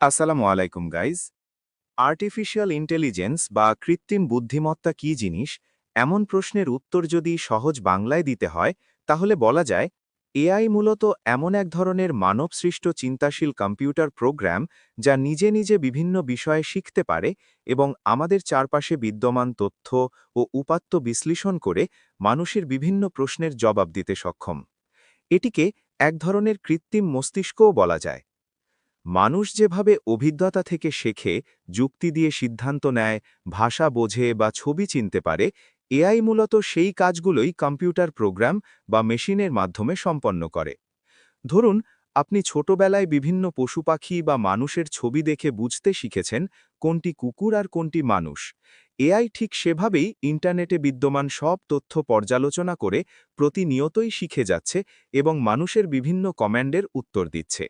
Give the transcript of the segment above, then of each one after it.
আসসালামু আলাইকুম guys artificial intelligence বা কৃত্রিম বুদ্ধিমত্তা কি জিনিস? এমন প্রশ্নের উত্তর যদি সহজ বাংলায় দিতে হয়, তাহলে বলা যায়, এআই মূলত এমন এক ধরনের মানবসৃষ্ট চিন্তাশীল কম্পিউটার প্রোগ্রাম যা নিজে নিজে বিভিন্ন বিষয়ে শিখতে পারে এবং আমাদের চারপাশে বিদ্যমান তথ্য ও উপাত্ত বিশ্লেষণ করে মানুষের বিভিন্ন প্রশ্নের জবাব দিতে সক্ষম। এটিকে এক ধরনের কৃত্রিম মস্তিষ্কও বলা যায়। মানুষ যেভাবে অভিজ্ঞতা থেকে শেখে, যুক্তি দিয়ে সিদ্ধান্ত নেয়, ভাষা বোঝে বা ছবি চিনতে পারে, এআই মূলত সেই কাজগুলোই কম্পিউটার প্রোগ্রাম বা মেশিনের মাধ্যমে সম্পন্ন করে। ধরুন, আপনি ছোটবেলায় বিভিন্ন পশু পাখি বা মানুষের ছবি দেখে বুঝতে শিখেছেন কোনটি কুকুর আর কোনটি মানুষ। এআই ঠিক সেভাবেই ইন্টারনেটে বিদ্যমান সব তথ্য পর্যালোচনা করে প্রতিনিয়তই শিখে যাচ্ছে এবং মানুষের বিভিন্ন কমান্ডের উত্তর দিচ্ছে।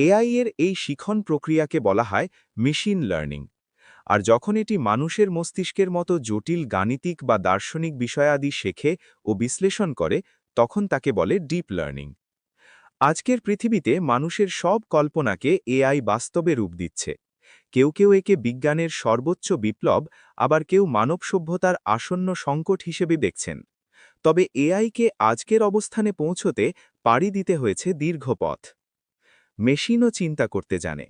এআই এর এই শিখন প্রক্রিয়াকে বলা হয় মেশিন লার্নিং আর যখন এটি মানুষের মস্তিষ্কের মতো জটিল গাণিতিক বা দার্শনিক বিষয়াদি শেখে ও বিশ্লেষণ করে, তখন তাকে বলে ডিপ লার্নিং আজকের পৃথিবীতে মানুষের সব কল্পনাকে এআই বাস্তবে রূপ দিচ্ছে। কেউ কেউ একে বিজ্ঞানের সর্বোচ্চ বিপ্লব, আবার কেউ মানব সভ্যতার আসন্ন সংকট হিসেবে দেখছেন। তবে এআইকে আজকের অবস্থানে পৌঁছতে পাড়ি দিতে হয়েছে দীর্ঘ পথ। মেশিনও চিন্তা করতে জানে।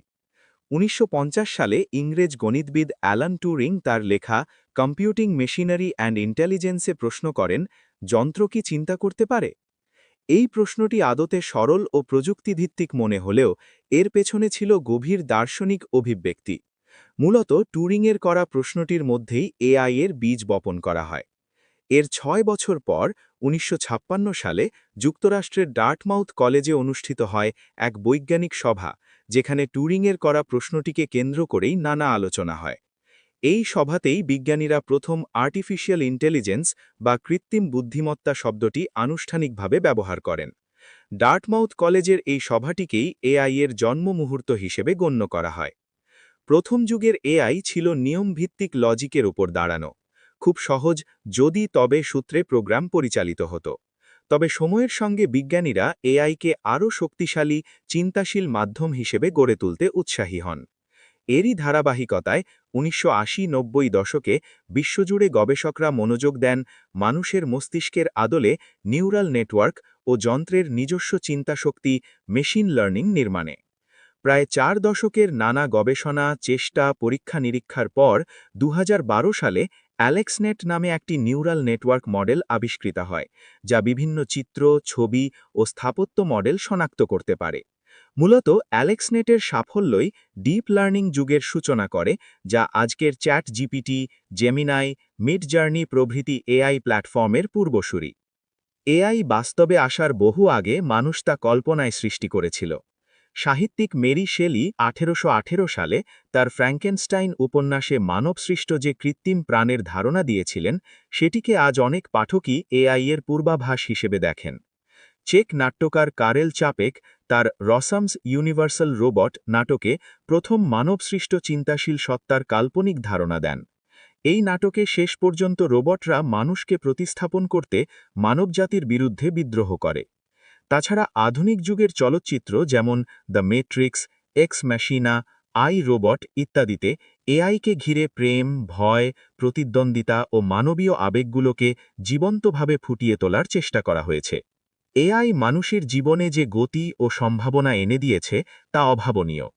উনিশশো পঞ্চাশ সালে ইংরেজ গণিতবিদ অ্যালান টুরিং তার লেখা কম্পিউটিং মেশিনারি অ্যান্ড ইন্টেলিজেন্সে প্রশ্ন করেন, যন্ত্র কি চিন্তা করতে পারে? এই প্রশ্নটি আদতে সরল ও প্রযুক্তিভিত্তিক মনে হলেও এর পেছনে ছিল গভীর দার্শনিক অভিব্যক্তি। মূলত টুরিংয়ের করা প্রশ্নটির মধ্যেই এআই এর বীজ বপন করা হয়। এর ছয় বছর পর উনিশশো ছাপ্পান্ন সালে যুক্তরাষ্ট্রের ডার্টমাউথ কলেজে অনুষ্ঠিত হয় এক বৈজ্ঞানিক সভা, যেখানে টুরিংয়ের করা প্রশ্নটিকে কেন্দ্র করেই নানা আলোচনা হয়। এই সভাতেই বিজ্ঞানীরা প্রথম আর্টিফিশিয়াল ইন্টেলিজেন্স বা কৃত্রিম বুদ্ধিমত্তা শব্দটি আনুষ্ঠানিকভাবে ব্যবহার করেন। ডার্টমাউথ কলেজের এই সভাটিকেই এআই এর জন্ম মুহূর্ত হিসেবে গণ্য করা হয়। প্রথম যুগের এআই ছিল নিয়মভিত্তিক লজিকের উপর দাঁড়ানো। খুব সহজ যদি তবে সূত্রে প্রোগ্রাম পরিচালিত হতো। তবে সময়ের সঙ্গে বিজ্ঞানীরা এআইকে আরও শক্তিশালী, চিন্তাশীল মাধ্যম হিসেবে গড়ে তুলতে উৎসাহী হন। এরই ধারাবাহিকতায় উনিশশো আশি নব্বই দশকে বিশ্বজুড়ে গবেষকরা মনোযোগ দেন মানুষের মস্তিষ্কের আদলে নিউরাল নেটওয়ার্ক ও যন্ত্রের নিজস্ব চিন্তাশক্তি মেশিন লার্নিং নির্মাণে। প্রায় চার দশকের নানা গবেষণা, চেষ্টা পরীক্ষা নিরীক্ষার পর দু হাজার বারো সালে অ্যালেক্সনেট নামে একটি নিউরাল নেটওয়ার্ক মডেল আবিষ্কৃত হয়, যা বিভিন্ন চিত্র, ছবি ও স্থাপত্য মডেল শনাক্ত করতে পারে। মূলত অ্যালেক্সনেটের সাফল্যই ডিপ লার্নিং যুগের সূচনা করে, যা আজকের chat GPT Gemini Midjourney প্রভৃতি এআই প্ল্যাটফর্মের পূর্বসূরি। এআই বাস্তবে আসার বহু আগে মানুষ তা কল্পনায় সৃষ্টি করেছিল। সাহিত্যিক মেরি শেলি আঠেরোশো আঠেরো সালে তার ফ্র্যাঙ্কেনস্টাইন উপন্যাসে মানবসৃষ্ট যে কৃত্রিম প্রাণের ধারণা দিয়েছিলেন, সেটিকে আজ অনেক পাঠকই এআই এর পূর্বাভাস হিসেবে দেখেন। চেক নাট্যকার কারেল চাপেক তার রসামস ইউনিভার্সাল রোবট নাটকে প্রথম মানবসৃষ্ট চিন্তাশীল সত্তার কাল্পনিক ধারণা দেন। এই নাটকে শেষ পর্যন্ত রোবটরা মানুষকে প্রতিস্থাপন করতে মানবজাতির বিরুদ্ধে বিদ্রোহ করে। তাছাড়া আধুনিক যুগের চলচ্চিত্র যেমন the Matrix ex machina I robot ইত্যাদিতে এআইকে ঘিরে প্রেম, ভয়, প্রতিদ্বন্দ্বিতা ও মানবীয় আবেগগুলোকে জীবন্তভাবে ফুটিয়ে তোলার চেষ্টা করা হয়েছে। এআই মানুষের জীবনে যে গতি ও সম্ভাবনা এনে দিয়েছে তা অভাবনীয়।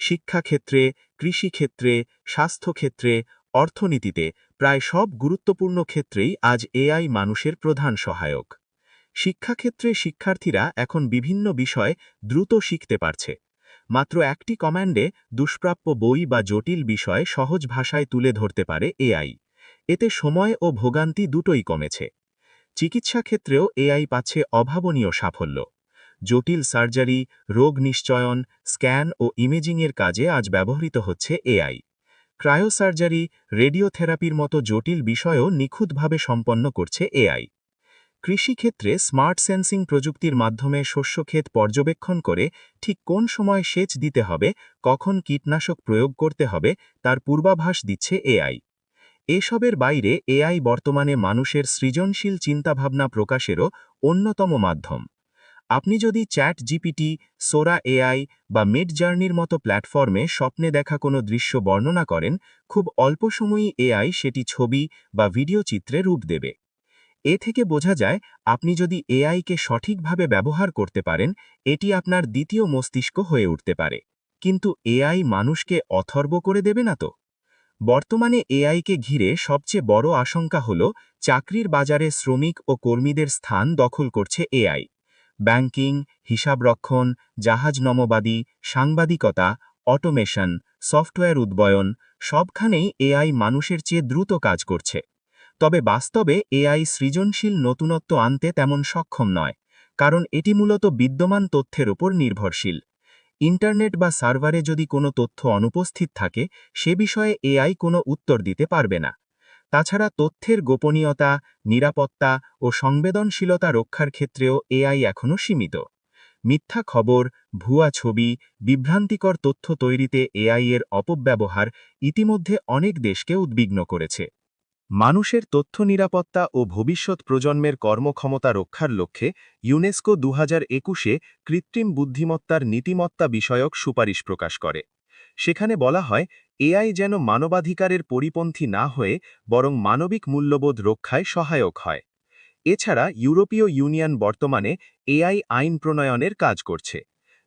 শিক্ষাক্ষেত্রে, কৃষিক্ষেত্রে, স্বাস্থ্যক্ষেত্রে, অর্থনীতিতে প্রায় সব গুরুত্বপূর্ণ ক্ষেত্রেই আজ এআই মানুষের প্রধান সহায়ক। শিক্ষাক্ষেত্রে শিক্ষার্থীরা এখন বিভিন্ন বিষয় দ্রুত শিখতে পারছে। মাত্র একটি কমান্ডে দুষ্প্রাপ্য বই বা জটিল বিষয় সহজ ভাষায় তুলে ধরতে পারে এআই এতে সময় ও ভোগান্তি দুটোই কমেছে। চিকিৎসা ক্ষেত্রেও এআই পাচ্ছে অভাবনীয় সাফল্য। জটিল সার্জারি, রোগ নিশ্চয়ন, স্ক্যান ও ইমেজিংয়ের কাজে আজ ব্যবহৃত হচ্ছে এআই ক্রায়োসার্জারি, রেডিওথেরাপির মতো জটিল বিষয়ও নিখুঁতভাবে সম্পন্ন করছে এআই কৃষিক্ষেত্রে স্মার্ট সেন্সিং প্রযুক্তির মাধ্যমে শস্যক্ষেত পর্যবেক্ষণ করে ঠিক কোন সময় সেচ দিতে হবে, কখন কীটনাশক প্রয়োগ করতে হবে, তার পূর্বাভাস দিচ্ছে এআই এসবের বাইরে এআই বর্তমানে মানুষের সৃজনশীল চিন্তাভাবনা প্রকাশেরও অন্যতম মাধ্যম। আপনি যদি চ্যাট জিপিটি সোরা এআই বা মিড জার্নির মতো প্ল্যাটফর্মে স্বপ্নে দেখা কোনো দৃশ্য বর্ণনা করেন, খুব অল্প সময়ই এআই সেটি ছবি বা ভিডিও চিত্রে রূপ দেবে। এ থেকে বোঝা যায়, আপনি যদি এআইকে সঠিকভাবে ব্যবহার করতে পারেন, এটি আপনার দ্বিতীয় মস্তিষ্ক হয়ে উঠতে পারে। কিন্তু এআই মানুষকে অথর্ব করে দেবে না তো? বর্তমানে এআইকে ঘিরে সবচেয়ে বড় আশঙ্কা হল, চাকরির বাজারে শ্রমিক ও কর্মীদের স্থান দখল করছে এআই। ব্যাংকিং হিসাবরক্ষণ জাহাজ নমবাদী, সাংবাদিকতা, অটোমেশন, সফটওয়্যার উদ্বয়ন, সবখানেই এআই মানুষের চেয়ে দ্রুত কাজ করছে। তবে বাস্তবে এআই সৃজনশীল নতুনত্ব আনতে তেমন সক্ষম নয়, কারণ এটি মূলত বিদ্যমান তথ্যের উপর নির্ভরশীল। ইন্টারনেট বা সার্ভারে যদি কোনো তথ্য অনুপস্থিত থাকে, সে বিষয়ে এআই কোনো উত্তর দিতে পারবে না। তাছাড়া তথ্যের গোপনীয়তা, নিরাপত্তা ও সংবেদনশীলতা রক্ষার ক্ষেত্রেও এআই এখনও সীমিত। মিথ্যা খবর, ভুয়া ছবি, বিভ্রান্তিকর তথ্য তৈরিতে এআই এর অপব্যবহার ইতিমধ্যে অনেক দেশকে উদ্বিগ্ন করেছে। মানুষের তথ্য নিরাপত্তা ও ভবিষ্যৎ প্রজন্মের কর্মক্ষমতা রক্ষার লক্ষ্যে ইউনেস্কো দু হাজার একুশে কৃত্রিম বুদ্ধিমত্তার নীতিমত্তা বিষয়ক সুপারিশ প্রকাশ করে। সেখানে বলা হয়, এআই যেন মানবাধিকারের পরিপন্থী না হয়ে বরং মানবিক মূল্যবোধ রক্ষায় সহায়ক হয়। এছাড়া ইউরোপীয় ইউনিয়ন বর্তমানে এআই আইন প্রণয়নের কাজ করছে।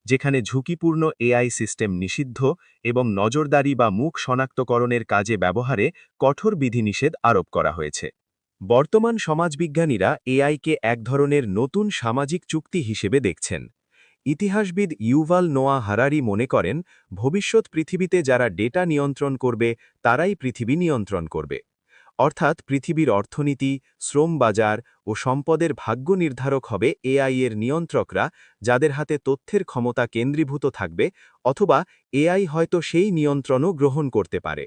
যেখানে ঝুঁকিপূর্ণ এআই সিস্টেম নিষিদ্ধ এবং নজরদারি বা মুখ শনাক্তকরণের কাজে ব্যবহারে কঠোর বিধিনিষেধ আরোপ করা হয়েছে। বর্তমান সমাজবিজ্ঞানীরা এআইকে এক ধরনের নতুন সামাজিক চুক্তি হিসেবে দেখছেন। ইতিহাসবিদ ইউভাল নোয়া হারারি মনে করেন, ভবিষ্যৎ পৃথিবীতে যারা ডেটা নিয়ন্ত্রণ করবে, তারাই পৃথিবী নিয়ন্ত্রণ করবে। অর্থাৎ পৃথিবীর অর্থনীতি, শ্রম বাজার ও সম্পদের ভাগ্য নির্ধারক হবে এআই এর নিয়ন্ত্রকরা, যাদের হাতে তথ্যের ক্ষমতা কেন্দ্রীভূত থাকবে অথবা এআই হয়তো সেই নিয়ন্ত্রণও গ্রহণ করতে পারে।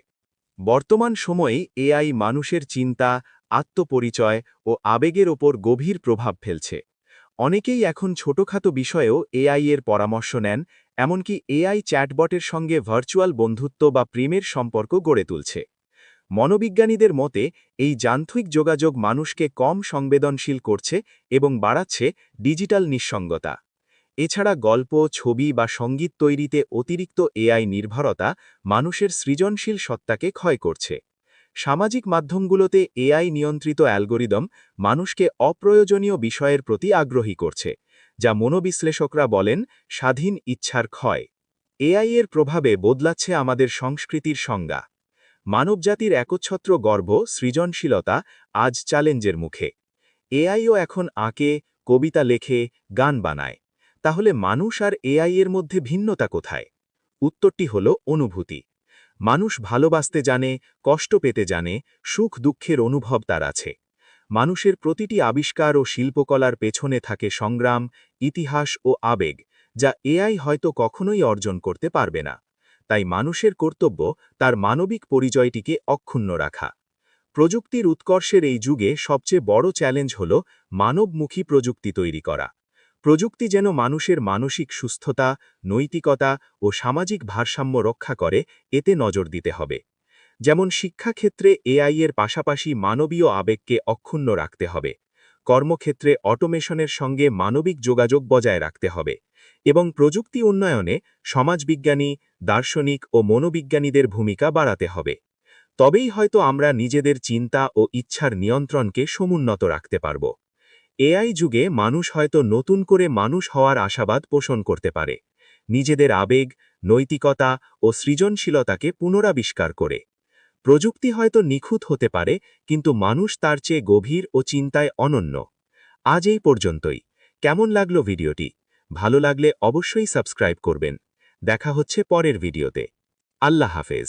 বর্তমান সময়ে এআই মানুষের চিন্তা, আত্মপরিচয় ও আবেগের ওপর গভীর প্রভাব ফেলছে। অনেকেই এখন ছোটখাটো বিষয়েও এআই এর পরামর্শ নেন, এমনকি এআই চ্যাটবটের সঙ্গে ভার্চুয়াল বন্ধুত্ব বা প্রেমের সম্পর্ক গড়ে তুলছে। মনোবিজ্ঞানীদের মতে, এই যান্ত্রিক যোগাযোগ মানুষকে কম সংবেদনশীল করছে এবং বাড়াচ্ছে ডিজিটাল নিঃসঙ্গতা। এছাড়া গল্প, ছবি বা সংগীত তৈরিতে অতিরিক্ত এআই নির্ভরতা মানুষের সৃজনশীল সত্তাকে ক্ষয় করছে। সামাজিক মাধ্যমগুলোতে এআই নিয়ন্ত্রিত অ্যালগোরিদম মানুষকে অপ্রয়োজনীয় বিষয়ের প্রতি আগ্রহী করছে, যা মনোবিশ্লেষকরা বলেন স্বাধীন ইচ্ছার ক্ষয়। এআই এর প্রভাবে বদলাচ্ছে আমাদের সংস্কৃতির সংজ্ঞা। মানবজাতির একচ্ছত্র গর্ব, সৃজনশীলতা আজ চ্যালেঞ্জের মুখে। এআইও এখন আঁকে, কবিতা লেখে, গান বানায়। তাহলে মানুষ আর এআই এর মধ্যে ভিন্নতা কোথায়? উত্তরটি হল অনুভূতি। মানুষ ভালোবাসতে জানে, কষ্ট পেতে জানে, সুখ দুঃখের অনুভব তার আছে। মানুষের প্রতিটি আবিষ্কার ও শিল্পকলার পেছনে থাকে সংগ্রাম, ইতিহাস ও আবেগ, যা এআই হয়তো কখনোই অর্জন করতে পারবে না। তাই মানুষের কর্তব্য তার মানবিক পরিচয়টিকে অক্ষুণ্ণ রাখা। প্রযুক্তির উৎকর্ষের এই যুগে সবচেয়ে বড় চ্যালেঞ্জ হল মানবমুখী প্রযুক্তি তৈরি করা। প্রযুক্তি যেন মানুষের মানসিক সুস্থতা, নৈতিকতা ও সামাজিক ভারসাম্য রক্ষা করে, এতে নজর দিতে হবে। যেমন শিক্ষাক্ষেত্রে এআই এর পাশাপাশি মানবীয় আবেগকে অক্ষুণ্ণ রাখতে হবে। কর্মক্ষেত্রে অটোমেশনের সঙ্গে মানবিক যোগাযোগ বজায় রাখতে হবে। এবং প্রযুক্তি উন্নয়নে সমাজবিজ্ঞানী, দার্শনিক ও মনোবিজ্ঞানীদের ভূমিকা বাড়াতে হবে। তবেই হয়তো আমরা নিজেদের চিন্তা ও ইচ্ছার নিয়ন্ত্রণকে সমুন্নত রাখতে পারব। এআই যুগে মানুষ হয়তো নতুন করে মানুষ হওয়ার আশাবাদ পোষণ করতে পারে। নিজেদের আবেগ, নৈতিকতা ও সৃজনশীলতাকে পুনরাবিষ্কার করে। প্রযুক্তি হয়তো নিখুঁত হতে পারে, কিন্তু মানুষ তার চেয়ে গভীর ও চিন্তায় অনন্য। আজ এই পর্যন্তই। কেমন লাগল ভিডিওটি? ভালো লাগলে অবশ্যই সাবস্ক্রাইব করবেন। দেখা হচ্ছে পরের ভিডিওতে। আল্লাহ হাফেজ।